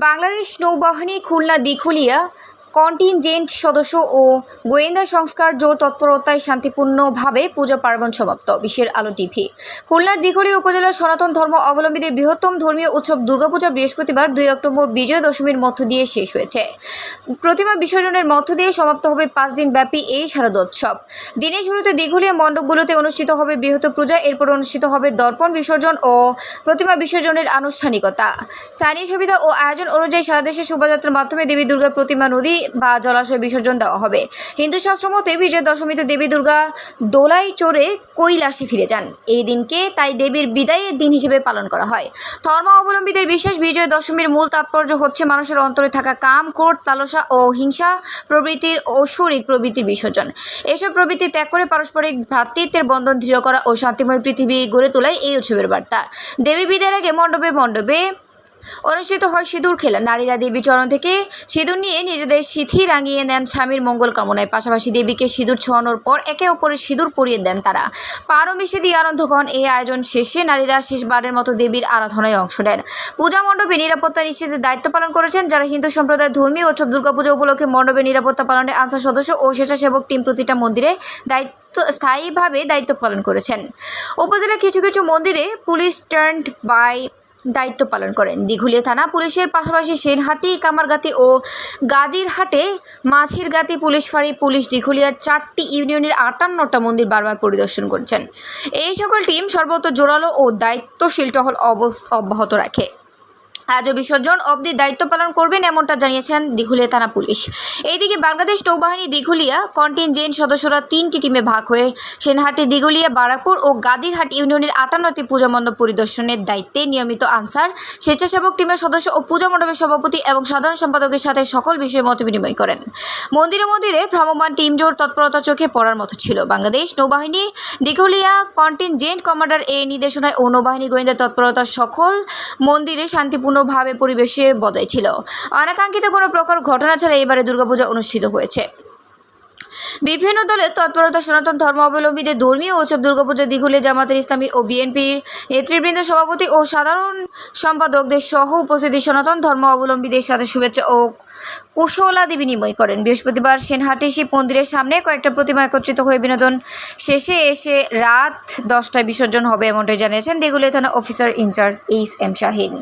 বাংলাদেশ নৌবাহিনী খুলনা দিঘুলিয়া কন্টিনজেন্ট সদস্য ও গোয়েন্দা সংস্কার জোর তৎপরতায় শান্তিপূর্ণভাবে পূজা পার্বণ সমাপ্ত, বিশ্বের আলো টিভি। খুলনার দিঘুলিয়া উপজেলার সনাতন ধর্ম অবলম্বীদের বৃহত্তম ধর্মীয় উৎসব দুর্গাপূজা বৃহস্পতিবার, দুই অক্টোবর বিজয় দশমীর মধ্য দিয়ে শেষ হয়েছে। প্রতিমা বিসর্জনের মধ্য দিয়ে সমাপ্ত হবে পাঁচ দিন ব্যাপী এই শারদোৎসব। দিনের শুরুতে দিঘুলিয়া মণ্ডপগুলোতে অনুষ্ঠিত হবে বৃহৎ পূজা, এরপর অনুষ্ঠিত হবে দর্পণ বিসর্জন ও প্রতিমা বিসর্জনের আনুষ্ঠানিকতা। স্থানীয় সুবিধা ও আয়োজন অনুযায়ী সারা দেশে শোভাযাত্রার মাধ্যমে দেবী দুর্গার প্রতিমা নদী বা জলাশয়ে বিসর্জন দেওয়া হবে। হিন্দু শাস্ত্র মতে বিজয় দশমীতে দেবী দুর্গা দোলাই চড়ে কৈলাসে ফিরে যান। এই দিনকে তাই দেবীর বিদায়ের দিন হিসেবে পালন করা হয়। ধর্ম অবলম্বীদের বিশেষ বিজয় দশমীর মূল তাৎপর্য হচ্ছে মানুষের অন্তরে থাকা কাম, ক্রোধ, তালসা ও হিংসা প্রবৃত্তির ঐশ্বরিক প্রবৃত্তির বিসর্জন। এসব প্রবৃত্তি ত্যাগ করে পারস্পরিক ভ্রাতৃত্বের বন্ধন দৃঢ় করা ও শান্তিময় পৃথিবী গড়ে তোলাই এই উৎসবের বার্তা। দেবী বিদায়ের আগে মণ্ডপে মণ্ডপে অনুষ্ঠিত হয় সিঁদুর খেলা। নারীরা দেবী চরণ থেকে সিঁদুর নিয়ে নিজেদের সিথি রাঙিয়ে নেন স্বামীর মঙ্গল কামনায়। পাশাপাশি দেবীকে সিঁদুর ছোঁয়ানোর পর একে অপরের সিঁদুর পরিয়ে দেন তারা। পারমিশে দিয়ে আনন্দগণ এই আয়োজন শেষে নারীরা শেষবারের মতো দেবীর আরাধনায় অংশ নেন। পূজা মণ্ডপে নিরাপত্তা নিশ্চিতের দায়িত্ব পালন করেছেন যারা হিন্দু সম্প্রদায়ের ধর্মীয় উৎসব দুর্গাপূজা উপলক্ষে মণ্ডপে নিরাপত্তা পালনে আনসার সদস্য ও স্বেচ্ছাসেবক টিম প্রতিটা মন্দিরে দায়িত্ব, স্থায়ীভাবে দায়িত্ব পালন করেছেন। উপজেলার কিছু কিছু মন্দিরে পুলিশ টার্নড বাই দায়িত্ব পালন করেন। দিঘুলিয়া থানা পুলিশের পাশাপাশি সেনহাতি কামারগাতি ও গাজীরহাটে মাঝিরগাতি পুলিশ ফাঁড়ি, পুলিশ দিঘুলিয়ার চারটি ইউনিয়নের আটান্নটা মন্দির বারবার পরিদর্শন করছেন। এই সকল টিম সর্বত জোরালো ও দায়িত্বশীল টহল অব্যাহত রাখে। আজও বিসর্জন অবধি দায়িত্ব পালন করবেন এমনটা জানিয়েছেন দিঘুলিয়া থানা পুলিশ। এইদিকে বাংলাদেশ নৌবাহিনী দিঘুলিয়া কন্টিনজেন্ট সদস্যরা তিনটি টিমে ভাগ হয়ে সেনহাটি, দিঘুলিয়া, বারাকপুর ও গাজীরহাট ইউনিয়নের আটান্নটি পূজা মণ্ডপ পরিদর্শনের দায়িত্বে নিয়মিত আনসার, স্বেচ্ছাসেবক টিমের সদস্য ও পূজা মণ্ডপের সভাপতি এবং সাধারণ সম্পাদকের সাথে সকল বিষয়ে মত বিনিময় করেন। মন্দিরে মন্দিরে ভ্রাম্যমাণ টিম জোর তৎপরতা চোখে পড়ার মতো ছিল। বাংলাদেশ নৌবাহিনী দিঘুলিয়া কন্টিনজেন্ট কমান্ডার এ নির্দেশনায় ও নৌবাহিনী গোয়েন্দা তৎপরতা সকল মন্দিরে শান্তিপূর্ণভাবে পরিবেশে বজায় ছিল। অনাকাঙ্ক্ষিত কোনো প্রকার ঘটনা ছাড়া এবারে দুর্গাপূজা অনুষ্ঠিত হয়েছে। বিভিন্ন দলের তৎপরতা, সনাতন ধর্মাবলম্বীদের ধর্মীয় উৎসব, দুর্গাপূজা, দিঘুলে, জামাতের ইসলামী ও বিএনপির নেতৃবৃন্দ, সভাপতি ও সাধারণ সম্পাদকদের সহ উপস্থিতি সনাতন ধর্ম অবলম্বীদের সাথে শুভেচ্ছা ও কুশলাদি বিনিময় করেন। বৃহস্পতিবার সেনহাটি শিব মন্দিরের সামনে কয়েকটা প্রতিমা একত্রিত হয়ে বিনোদন শেষে এসে রাত দশটায় বিসর্জন হবে এমনটাই জানিয়েছেন দিঘুলিয়া থানা officer in charge H M Shahin.